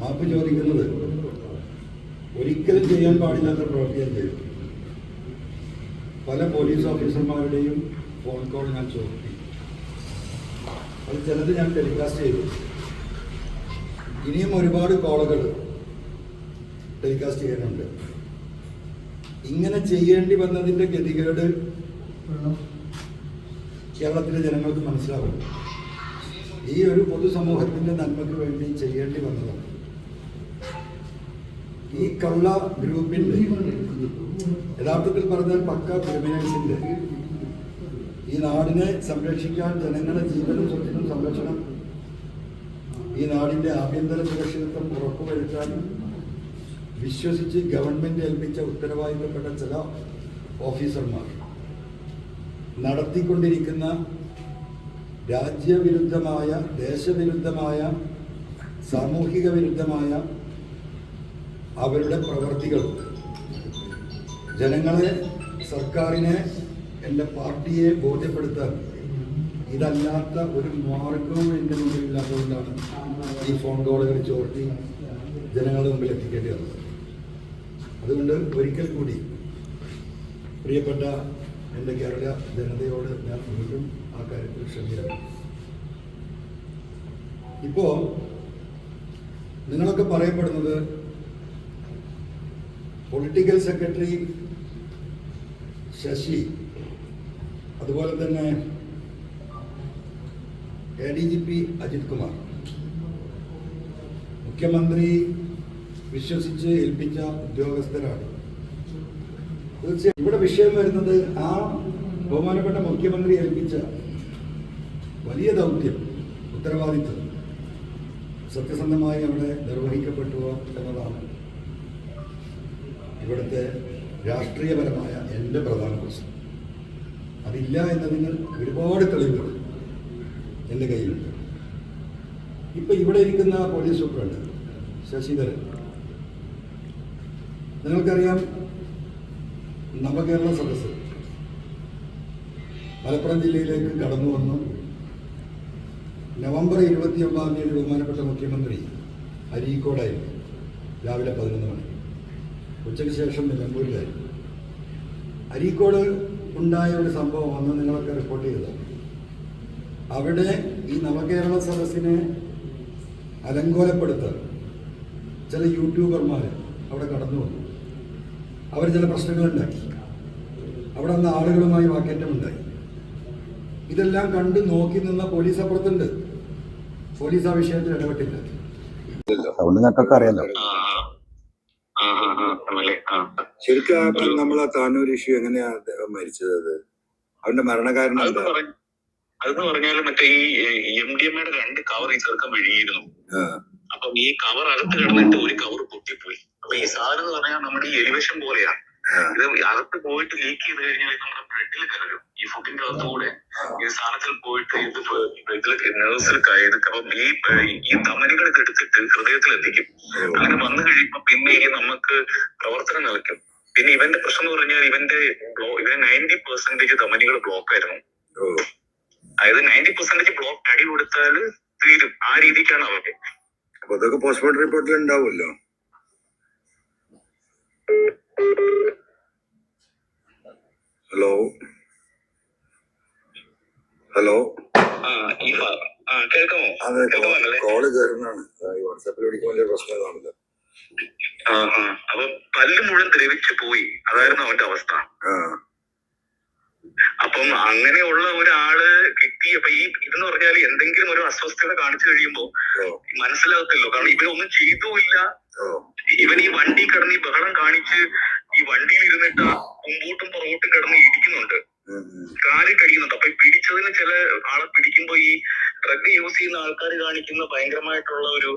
മാപ്പ് ചോദിക്കുന്നത് ഒരിക്കലും ചെയ്യാൻ പാടില്ലാത്ത പ്രവൃത്തിയാണ് ചെയ്തു പല പോലീസ് ഓഫീസർമാരുടെയും ഫോൺ കോൾ ഞാൻ ചോദിച്ചു അത് ചിലത് ഞാൻ ടെലികാസ്റ്റ് ചെയ്തു. ഇനിയും ഒരുപാട് കോളുകൾ ടെലികാസ്റ്റ് ചെയ്യാനുണ്ട്. ഇങ്ങനെ ചെയ്യേണ്ടി വന്നതിന്റെ ഗതികേട് കേരളത്തിലെ ജനങ്ങൾക്ക് മനസ്സിലാവും. ഈ ഒരു പൊതുസമൂഹത്തിന്റെ നന്മയ്ക്ക് വേണ്ടി ചെയ്യേണ്ടി വന്നതാണ്. ഈ കള്ള ഗ്രൂപ്പിന്റെ യഥാർത്ഥത്തിൽ പറഞ്ഞാൽ പക്ക ക്രിമിനൽസിന്റെ ഈ നാടിനെ സംരക്ഷിക്കാൻ ജനങ്ങളെ ജീവനും സ്വത്തിനും സംരക്ഷണം ഈ നാടിന്റെ ആഭ്യന്തര സുരക്ഷിതത്വം ഉറപ്പുവരുത്താനും വിശ്വസിച്ച് ഗവൺമെന്റ് ഏൽപ്പിച്ച ഉത്തരവാദിത്തപ്പെട്ട ചില ഓഫീസർമാർ നടത്തിക്കൊണ്ടിരിക്കുന്ന രാജ്യവിരുദ്ധമായ ദേശവിരുദ്ധമായ സാമൂഹിക വിരുദ്ധമായ അവരുടെ പ്രവർത്തികൾ. ജനങ്ങളെ സർക്കാരിനെ എന്റെ പാർട്ടിയെ ബോധ്യപ്പെടുത്താൻ. ഇതല്ലാത്ത ഒരു മാർഗവും എന്റെ മുമ്പിലില്ലാത്തതുകൊണ്ടാണ് ഈ ഫോൺ കോളുകൾ ചോർത്തി ജനങ്ങളുടെ മുമ്പിൽ എത്തിക്കേണ്ടി വന്നത്. അതുകൊണ്ട് ഒരിക്കൽ കൂടി പ്രിയപ്പെട്ട എന്റെ കേരള ജനതയോട് ഞാൻ വീണ്ടും ആ കാര്യത്തിൽ ക്ഷമിക്കണം ഇപ്പോൾ നിങ്ങളൊക്കെ പറയപ്പെടുന്നത് പൊളിറ്റിക്കൽ സെക്രട്ടറി ശശി അതുപോലെ തന്നെ A D G P Ajith Kumar മുഖ്യമന്ത്രി വിശ്വസിച്ച് ഏൽപ്പിച്ച ഉദ്യോഗസ്ഥരാണ്. തീർച്ചയായും ഇവിടെ വിഷയം വരുന്നത് ആ ബഹുമാനപ്പെട്ട മുഖ്യമന്ത്രി ഏൽപ്പിച്ച വലിയ ദൗത്യം ഉത്തരവാദിത്വം സത്യസന്ധമായി അവിടെ നിർവഹിക്കപ്പെട്ടുക എന്നതാണ്. ഇവിടുത്തെ രാഷ്ട്രീയപരമായ എന്റെ പ്രധാന പ്രശ്നം. അതില്ല എന്നതിന് ഒരുപാട് തെളിവുകൾ എന്റെ കയ്യിലുണ്ട്. ഇപ്പം ഇവിടെ ഇരിക്കുന്ന പോലീസ് സൂപ്രണ്ട് ശശിധരൻ. നിങ്ങൾക്കറിയാം നവകേരള സദസ്സ് മലപ്പുറം ജില്ലയിലേക്ക് കടന്നു വന്നു. നവംബർ ഇരുപത്തി ഒമ്പതാം തീയതി ബഹുമാനപ്പെട്ട മുഖ്യമന്ത്രി അരീക്കോടായിരുന്നു. രാവിലെ പതിനൊന്ന് മണി. ഉച്ചയ്ക്ക് ശേഷം നിലമ്പൂരിലായിരുന്നു അരീക്കോട് ഉണ്ടായ ഒരു സംഭവം അന്ന് നിങ്ങളൊക്കെ റിപ്പോർട്ട് ചെയ്തു? അവിടെ ഈ നവകേരള സദസ്സിനെ അലങ്കോലപ്പെടുത്ത ചില യൂട്യൂബർമാർ അവിടെ കടന്നു വന്നു. അവർ ചില പ്രശ്നങ്ങളുണ്ടാക്കി. അവിടെ നിന്ന് ആളുകളുമായി വാക്കേറ്റമുണ്ടായി. ഇതെല്ലാം കണ്ട് നോക്കി നിന്ന പോലീസ് അപ്പുറത്തുണ്ട് പോലീസ് ആ വിഷയത്തിൽ ഇടപെട്ടില്ല. അതുകൊണ്ട് ഞങ്ങൾക്കൊക്കെ അറിയാലോ. ശരിക്കും നമ്മൾ ആ താനൂർ ഇഷ്യൂ എങ്ങനെയാ മരിച്ചത് അത്? അവന്റെ മരണകാരണം അതെന്ന് പറഞ്ഞാൽ മറ്റേ ഈ എം ഡി എമ്മയുടെ രണ്ട് കവർ ഈ ചെറുക്കം വിഴുങ്ങിയിരുന്നു അപ്പം ഈ കവർ അകത്ത് കിടന്നിട്ട് ഒരു കവർ പൊട്ടിപ്പോയി. അപ്പൊ ഈ സാധനം എന്ന് പറഞ്ഞാൽ നമ്മുടെ ഈ എലിവേഷൻ പോലെയാണ് ഇത് അകത്ത് പോയിട്ട് ലീക്ക് ചെയ്ത് കഴിഞ്ഞാൽ നമ്മുടെ ബ്ലഡിൽ കലരും ഈ ഫുഡിന്റെ അകത്ത് കൂടെ. ഈ സാധനത്തിൽ പോയിട്ട് ഇത് ബ്ലഡിൽ നേഴ്സിൽ കയറി അപ്പം ഈ ഈ ധമനികൾ ഇത് എടുത്തിട്ട് ഹൃദയത്തിൽ എത്തിക്കും അങ്ങനെ വന്നു കഴിയുമ്പോ പിന്നെ ഈ നമുക്ക് പ്രവർത്തനം നൽകും പിന്നെ ഇവന്റെ പ്രശ്നം എന്ന് പറഞ്ഞാൽ ഇവന്റെ ഇവന് നയന്റി പെർസെന്റേജ് ധമനികൾ ബ്ലോക്ക് ആയിരുന്നു. അതായത് നയന്റി പെർസെന്റേജ് ബ്ലോക്ക് അടി കൊടുത്താൽ തീരും. ആ രീതിക്കാണ് അവർക്ക് അപ്പൊ അതൊക്കെ പോസ്റ്റ്മോർട്ടം റിപ്പോർട്ടിൽ ഉണ്ടാവുമല്ലോ? ഹലോ ആ ഈ ഫ- ആ കേൾക്കാമോ? അതെ കേൾക്കാമല്ലേ കോൾ കയറുന്നതാണ് ഈ വാട്സാപ്പിൽ വിളിക്കുമ്പോൾ വലിയ പ്രശ്നം ഇതാണല്ലോ ആ ആ. അപ്പൊ പല്ല് മുഴുവൻ ദ്രവിച്ചു പോയി. അതായിരുന്നു അവന്റെ അവസ്ഥ. അപ്പം അങ്ങനെയുള്ള ഒരാൾ കിട്ടി. അപ്പൊ ഈ ഇതെന്ന് പറഞ്ഞാൽ എന്തെങ്കിലും ഒരു അസ്വസ്ഥത കാണിച്ചു കഴിയുമ്പോ മനസ്സിലാകത്തില്ലോ. കാരണം ഇവരൊന്നും ചെയ്തുമില്ല. ഇവൻ ഈ വണ്ടി കിടന്ന് ഈ ബഹളം കാണിച്ച് ഈ വണ്ടിയിൽ ഇരുന്നിട്ട് മുമ്പോട്ടും പുറകോട്ടും കിടന്ന് ഇടിക്കുന്നുണ്ട്. കാലിൽ കഴിയുന്നുണ്ട് അപ്പൊ ഈ പിടിച്ചതിന് ചില ആളെ പിടിക്കുമ്പോ ഈ ഡ്രഗ് യൂസ് ചെയ്യുന്ന ആൾക്കാർ കാണിക്കുന്ന ഭയങ്കരമായിട്ടുള്ള ഒരു